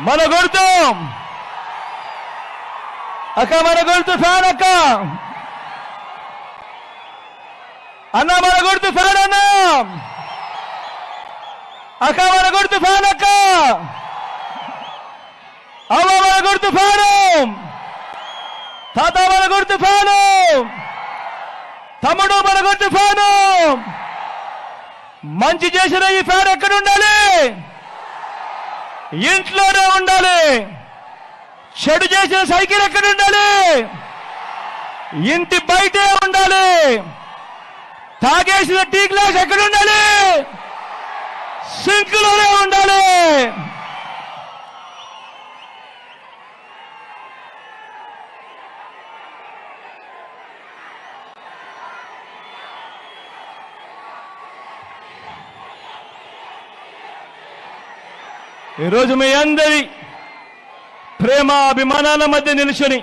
మన గుర్తు. అక్క మన గుర్తు ఫ్యాన్ అక్క. అన్న మన గుర్తు ఫ్యాన్ అన్న. అక్క మన గుర్తు ఫ్యాన్ అక్క. అవ్వ మన గుర్తు ఫ్యాను. తాత మన గుర్తు ఫ్యాను. తమ్ముడు మన గుర్తు ఫ్యాను. మంచి చేసిన ఈ ఫ్యాన్ ఎక్కడ ఉండాలి ఇంట్లోనే ఉండాలి. చెడు చేసిన సైకిల్ ఎక్కడ ఉండాలి? ఇంటి బయటే ఉండాలి. తాగేసిన టీ గ్లాస్ ఎక్కడ ఉండాలి? సింక్లోనే ఉండాలి. ఈరోజు మీ అందరి ప్రేమ అభిమానాల మధ్య నిలుచుని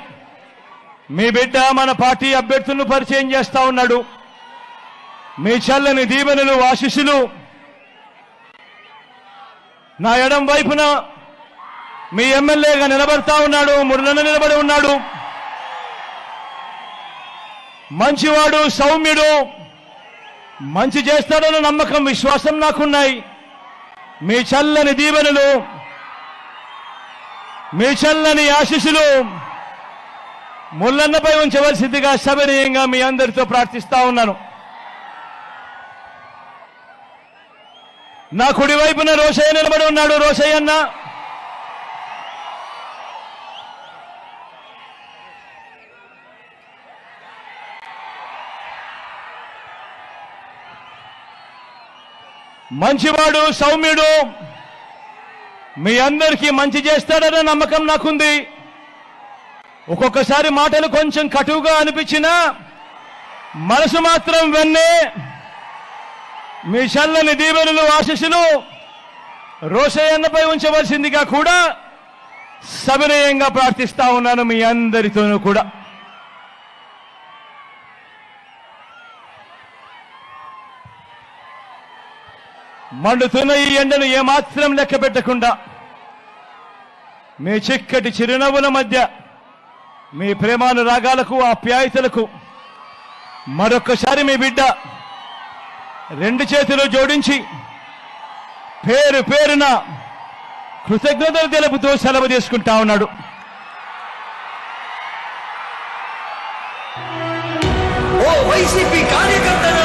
మీ బిడ్డ మన పార్టీ అభ్యర్థులను పరిచయం చేస్తా ఉన్నాడు. మీ చల్లని దీవెనలు ఆశిస్సులు నా ఎడం వైపున మీ ఎమ్మెల్యేగా నిలబడతా ఉన్నాడు మురళన నిలబడి ఉన్నాడు. మంచివాడు సౌమ్యుడు మంచి చేస్తాడన్న నమ్మకం విశ్వాసం నాకున్నాయి. మీ చల్లని దీవెనలు మీ చల్లని ఆశీస్సులు ముల్లన్నపై ఉంచవలసిందిగా సభనీయంగా మీ అందరితో ప్రార్థిస్తా ఉన్నాను. నా కుడివైపున రోషయ్య నిలబడి ఉన్నాడు. రోషయ్య అన్నా మంచివాడు సౌమ్యుడు. మీ అందరికీ మంచి చేస్తాడనే నమ్మకం నాకుంది. ఒక్కొక్కసారి మాటలు కొంచెం కటువుగా అనిపించినా మనసు మాత్రం వెన్నే. మీ చల్లని దీవెనలు ఆశీస్సులు రోషయ్యన్నపై ఉంచవలసిందిగా కూడా సవినయంగా ప్రార్థిస్తా ఉన్నాను మీ అందరితోనూ కూడా. మండుతున్న ఈ ఎండను ఏమాత్రం లెక్క పెట్టకుండా మీ చిక్కటి చిరునవ్వుల మధ్య మీ ప్రేమానురాగాలకు ఆప్యాయతలకు మరొక్కసారి మీ బిడ్డ రెండు చేతులు జోడించి పేరు పేరున కృతజ్ఞతలు తెలుపుతూ సెలవు తీసుకుంటా ఉన్నాడు. ఓ వైసీపీ కార్యకర్తలు